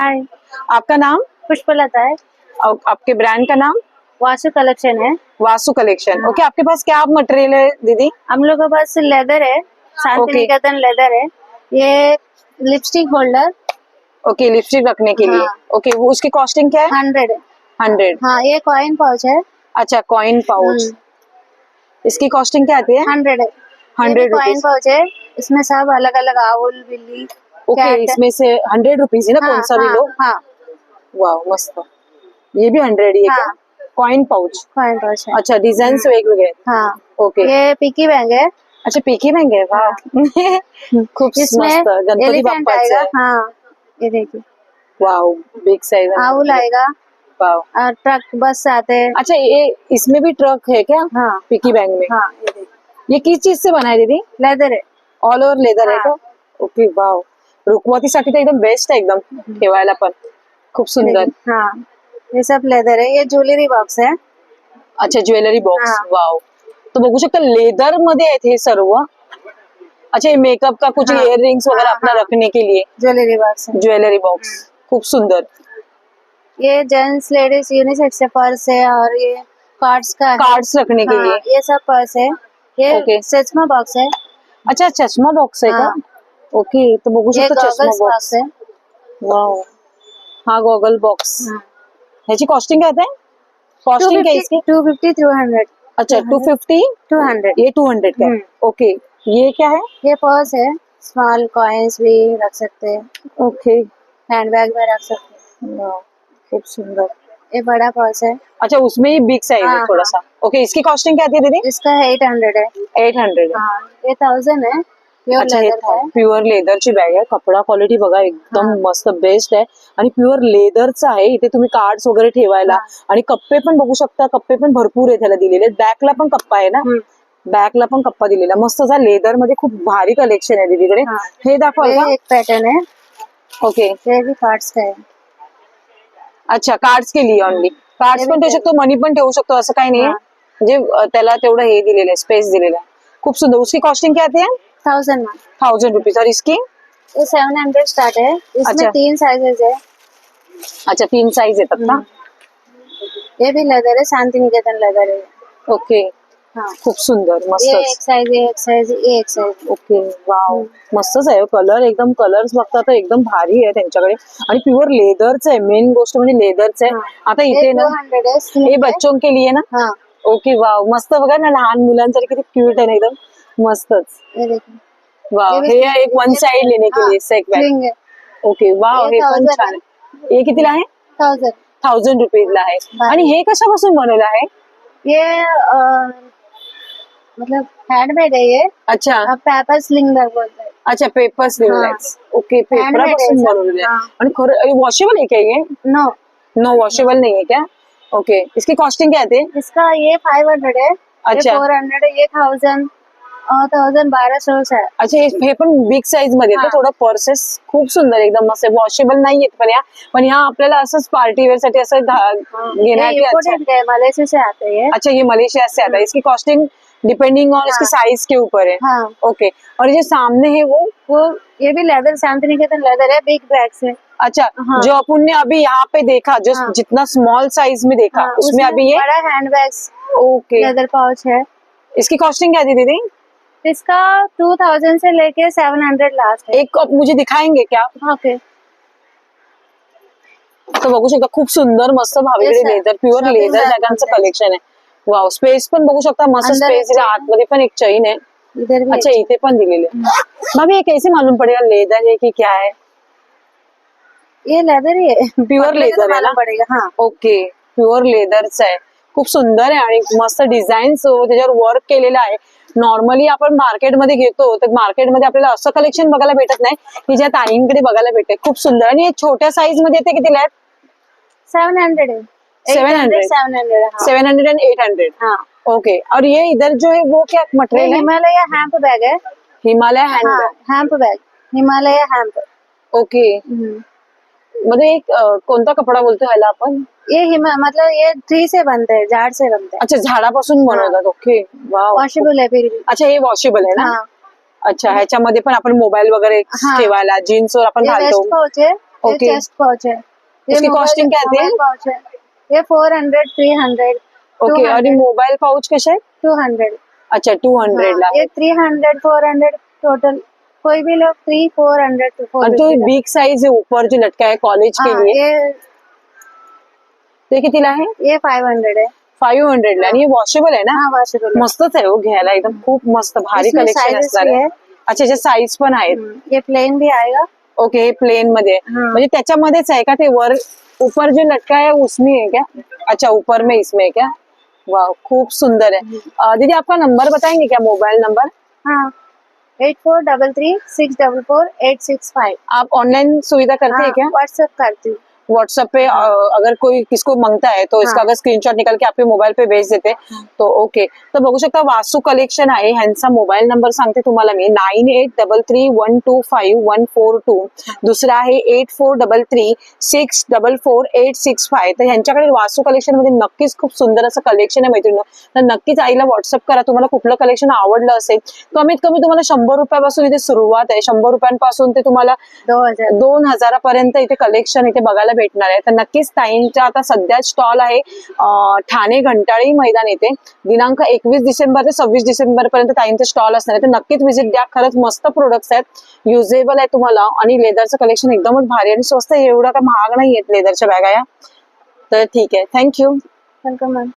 हाय आपका नाम? पुष्पलता है। और आपके ब्रांड का नाम? वासु कलेक्शन है। वासु कलेक्शन। हाँ। ओके आपके पास क्या मटेरियल है दीदी? हम लोग के पास लेदर है शांति. निकेतन लेदर है। ये लिपस्टिक होल्डर ओके लिपस्टिक रखने के लिए। हाँ। ओके वो उसकी कॉस्टिंग क्या है? हंड्रेड है। हंड्रेड हाँ ये कॉइन पाउच है। अच्छा कॉइन पाउच हम्म। इसकी कॉस्टिंग क्या आती है? हंड्रेड है। 100 कॉइन पाउच है। इसमें सब अलग अलग आउल बिल्ली ओके है। इसमें से हंड्रेड रुपीज़ है ना हाँ, कौन सा भी हाँ, लो? हाँ। मस्त। ये भी हंड्रेड ही है क्या? हाँ। कॉइन पाउच कॉइन पाउच है। अच्छा वेगवेगळे हाँ। ओके ये पिकी बैंक है। अच्छा पीकी बैंक आहे वाव खूप इसमें मस्त गणपती बाप्पाचं हाँ ये देखिए। वाव बिग साइज़ आउल आएगा। और ट्रक बस आते हैं। अच्छा ये इसमें भी ट्रक है क्या? हाँ। पिकी बैंक में। हाँ ये ये किस चीज़ से बना है दीदी? लेदर है। ऑल ओवर लेदर आहे हा. का ओके वाव रुकवतीसाठी तर एकदम बेस्ट आहे एकदम ठेवायला पण. खूप सुंदर. हाँ. ये सब लेदर है ये ज्वेलरी बॉक्स है अच्छा ज्वेलरी बॉक्स हा. वाव तो बघू शकता लेदर मध्ये आहेत हे सर्व. अच्छा मेकअप का कुछ हा. इयर रिंग्स वगैरह हा, अपना हा. रखने के लिए. ज्वेलरी बॉक्स है ज्वेलरी बॉक्स खूप सुंदर. ये जेंट्स लेडीज़ यूनिसेक्स पर्स है और ये कार्ड्स का है. कार्ड्स रखने के हाँ, लिए. ये सब पर्स है. ये. सचमा बॉक्स है. अच्छा चष्मा बॉक्स है का? हा. ओके तो बघू शकता चष्मा बॉक्स बॉक्स है। वाव हा गॉगल बॉक्स हाँ। ह्याची कॉस्टिंग काय आहे कॉस्टिंग काय इसकी? टू फिफ्टी थ्रू हंड्रेड अच्छा टू फिफ्टी टू हंड्रेड ये टू हंड्रेड का हम्म। ओके ये क्या है? ये पर्स है। स्मॉल कॉइन्स भी रख सकते हैं। ओके हैंड बैग में रख सकते हैं। खूप सुंदर। ये बड़ा पर्स है। अच्छा उसमें ही बिग साइज़ है हाँ, थोड़ा सा। ओके इसकी कॉस्टिंग क्या है दीदी? इसका एट हंड्रेड है। एट हंड्रेड हाँ। ये थाउज़ेंड है। प्योर अच्छा हे प्युअर लेदरची बॅग आहे. कपडा क्वालिटी बघा एकदम. मस्त बेस्ट आहे. आणि प्युअर लेदरचं आहे. इथे तुम्ही कार्ड्स वगैरे ठेवायला. आणि कप्पे पण बघू शकता. कप्पे पण भरपूर आहे त्याला दिलेले बॅकला पण कप्पा आहे ना. बॅकला पण कप्पा दिलेला. मस्त असा लेदरमध्ये खूप भारी कलेक्शन आहे दीदीकडे. हा. का? एक पैटर्न है ओके कार्ड्स का है अच्छा कार्ड्स के लिए ऑनली कार्ड्स पण ठेवू. शकतो मनी पण ठेवू शकतो असं काही नाही. म्हणजे त्याला तेवढं हे दिलेलं आहे स्पेस दिलेलं आहे. खूप सुंदर. उसकी कॉस्टिंग क्या आती है थाउज़ेंड थाउज़ेंड रुपीज़ और इसकी? ये सेवन हंड्रेड स्टार्ट है। इसमें अच्छा। तीन साइजेस है। अच्छा तीन साइज़ येतात का ये भी लेदर है शांति निकेतन लेदर है। ओके हाँ। खूप सुंदर ये मस्त। एक साइज़ ये एक साइज़ ये एक साइज़ ओके वाव मस्तच आहे कलर एकदम कलर्स बघता तर एकदम भारी आहे त्यांच्याकडे. आणि प्युअर लेदरच आहे मेन गोष्ट म्हणजे लेदरच आहे. आता इथे ना है हे बच्चों के लिए ना? हाँ। ओके वाव मस्त बघा ना लहान मुलांसाठी किती क्यूट आहे ना एकदम. मस्तच. ये देखिए वाव. हे एक वन साइड लेने के लिए sack bag sling okay wow ये हे पण छान. आहे. हे कितीला आहे? थाउज़ेंड थाउजंड रुपीजला आहे. भारी. आणि हे कशापासून बनवलं आहे? ये अ, मतलब हैंडमेड है. ये अच्छा पेपर स्लिंग बोलते हैं. अच्छा पेपर स्लीवलेस ओके पेपरापासून आहे बनवलेलं आहे. हा. आणि खरं वॉशेबल आहे का हे? नो नो वॉशेबल नहीं है क्या ओके इसकी कॉस्टिंग क्या है इसका ये फाइव हंड्रेड है अच्छा. फोर हंड्रेड है ये थाउज़ेंड थाउज़ेंड से अच्छा हे हे पण बिग साईज मध्ये येतं हा. थोडं पर्सेस खूप सुंदर एकदम मस्त वॉशेबल नाही येत पण या पण ह्या आपल्याला असंच पार्टी वेअर साठी असं घेण्यासाठी अच्छा इम्पोर्टेंट है मलेशिया से आते हैं. अच्छा ये मलेशिया से आता. है. इसकी कॉस्टिंग डिपेंडिंग ऑन इसकी. साइज़ के ऊपर है हाँ. ओके और ये सामने है वो? वो ये भी लेदर शांतिनिकेतन लेदर है. बिग बैग्स है. अच्छा हाँ. जो अपन ने अभी यहाँ पे देखा जो हाँ. जितना स्मॉल साइज़ में देखा हाँ, उसमें अभी ये बड़ा hand bags okay leather pouch है। इसकी कॉस्टिंग क्या थी दीदी? इसका टू थाउज़ेंड से लेके सेवन हंड्रेड लास्ट है। एक आप मुझे दिखाएँगे क्या? ओके तर बघू शकता खूप सुंदर मस्त भावीकडे sir. लेदर प्युअर लेदर जगांचं कलेक्शन आहे. वाव स्पेस पण बघू शकता मस्त स्पेस दिला. आतमध्ये पण एक चैन आहे. अच्छा इथे पण दिलेले भाभी ये कैसे मालूम पड़ेगा लेदर है कि क्या है ये लेदर ही है प्युअर तो लेदर है ना? मालूम पड़ेगा हाँ. ओके प्युअर लेदरच आहे. खूप सुंदर आहे आणि मस्त डिझाईन त्याच्यावर वर्क केलेलं आहे. नॉर्मली आपण मार्केटमध्ये घेतो तर मार्केटमध्ये आपल्याला असं कलेक्शन बघायला भेटत नाही की ज्या ताईंकडे बघायला भेटते खूप सुंदर. आणि हे छोट्या साईजमध्ये येते कितीला आहेत? सेवन हंड्रेड है 700? Seven hundred seven hundred and eight hundred हाँ. ओके और ये इधर जो है वो क्या मटेरियल है? हिमालय हैम्प बैग है. Himalaya hemp bag Himalaya hemp okay मतलब एक कोणता कपडा बोलतो ह्याला आपण? ये हिमा मतलब ये ट्री से बनते हैं झाड़ से बनते हैं. अच्छा झाडापासून बनवतात ओके. वॉशेबल है फिर अच्छा हे वॉशेबल आहे ना? हाँ. अच्छा ह्याच्यामध्ये पण आपण मोबाईल वगैरे ठेवायला जीन्स वर आपण घालतो. पाउच है ये चेस्ट पाउच है इसकी mobile- क्या आती है? mobile pouch है ये four hundred three hundred okay आणि मोबाईल पाऊच कसे? टू हंड्रेड अच्छा टू हंड्रेड ला. Three hundred four hundred total कोई भी लोग three four hundred two four और तो बिग साइज है ऊपर जो लटका है कॉलेज के लिए ते कितीला आहे? ये फाइव हंड्रेड है फाईव्ह हंड्रेड ला. आणि हे वॉशेबल आहे ना? हाँ वॉशेबल मस्तच आहे हो घ्यायला. एकदम खूप मस्त भारी इसमें कलेक्शन sizes असणार भी आहे. है. अच्छा याचे साईज पण आहेत. ये प्लेन भी आएगा ओके हे प्लेन मध्ये. आहे. हाँ. म्हणजे त्याच्यामध्येच आहे का ते वर? ऊपर जो लटका है उसमें है क्या? अच्छा ऊपर में इसमें है क्या? वाह खूप सुंदर है अ, दीदी आपका नंबर बताएंगे क्या? मोबाइल नंबर हाँ. Eight four double three six double four eight six five आप ऑनलाइन सुविधा करते हैं क्या? व्हाट्सएप करती हूँ। व्हाट्सएप पे अगर कोई किसको मांगता है तो इसका. अगर स्क्रीनशॉट निकाल के आपके मोबाईल पे भेज देते तो ओके तर बघू शकता वास्तू कलेक्शन आहे ह्यांचा मोबाईल नंबर सांगते तुम्हाला मी. Nine eight double three one two five one four two दुसरा आहे eight four double three six double four eight six five तर ह्यांच्याकडे वास्तू कलेक्शनमध्ये नक्कीच खूप सुंदर असं कलेक्शन आहे मैत्रिणी तर नक्कीच आईला व्हॉट्सअप करा. तुम्हाला कुठलं कलेक्शन आवडलं असेल कमीत कमी तुम्हाला शंभर रुपयापासून इथे सुरुवात आहे. शंभर रुपयांपासून ते तुम्हाला दोन हजारापर्यंत इथे कलेक्शन इथे बघायला भेटणार आहे. तर नक्कीच ताईंचा आता सध्या स्टॉल आहे ठाणे घंटाळी मैदान येथे दिनांक एकवीस डिसेंबर ते सव्वीस डिसेंबर पर्यंत ताईंचे स्टॉल असणार आहे. तर नक्कीच व्हिजिट द्या. खरंच मस्त प्रोडक्ट्स आहेत. युजेबल आहे तुम्हाला. आणि लेदरचं कलेक्शन एकदमच भारी आणि स्वस्त एवढं काय महाग नाही आहेत लेदरच्या बॅगा या. तर ठीक आहे. Thank you welcome ma'am